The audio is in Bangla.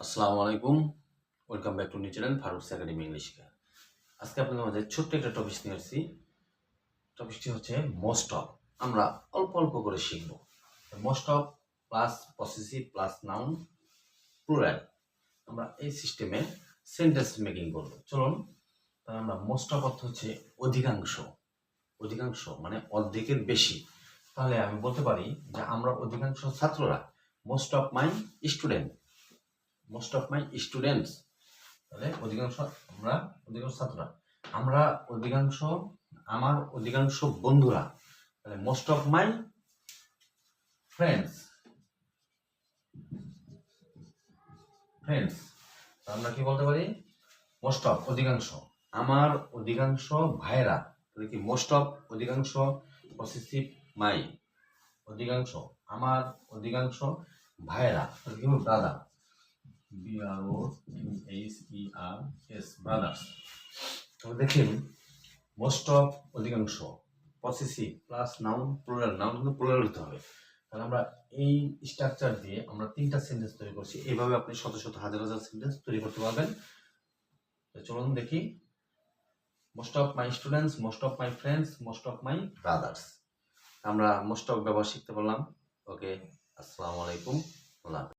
আসসালামু আলাইকুম। Welcome back to new channel Farooq's academy English কা আজকে আপনাদের মাঝে ছোট্ট একটা টপিক নিয়ে আসছি। টপিকটি হচ্ছে মোস্ট অফ আমরা অল্প অল্প করে শিখব। Most of plus possessive plus noun plural আমরা এই সিস্টেমে সেন্টেন্স মেকিং করব। চলুন, তাহলে আমরা মোস্ট অফ অর্থ হচ্ছে অধিকাংশ। অধিকাংশ মানে অর্ধেকের বেশি। তাহলে আমি বলতে পারি যে আমরা অধিকাংশ ছাত্ররা most of my student most of my students তাহলে অধিকাংশ আমরা, অধিকাংশ ছাত্ররা, আমরা অধিকাংশ, আমার অধিকাংশ বন্ধুরা, তাহলে most of my friends friends আমরা কি বলতে পারি? মোস্ট অফ অধিকাংশ, আমার অধিকাংশ ভাইরা তাহলে কি মোস্ট অফ অধিকাংশ পসেসিভ মাই অধিকাংশ, আমার অধিকাংশ ভাইরা তাহলে কি দাদা B R O H E R S brothers তবে দেখেন মোস্ট অফ অধিকাংশ possessive plus noun plural noun কিন্তু প্লুরাল হতে হবে। তাহলে আমরা এই স্ট্রাকচার দিয়ে আমরা তিনটা সেন্টেন্স তৈরি করছি। এইভাবে আপনি শত শত, হাজার হাজার সেন্টেন্স তৈরি করতে পারবেন। চলুন দেখি। Most of my students most of my friends most of my brothers আমরা মোস্ট অফ ব্যবহার শিখতে পারলাম। ওকে আসসালামু আলাইকুম।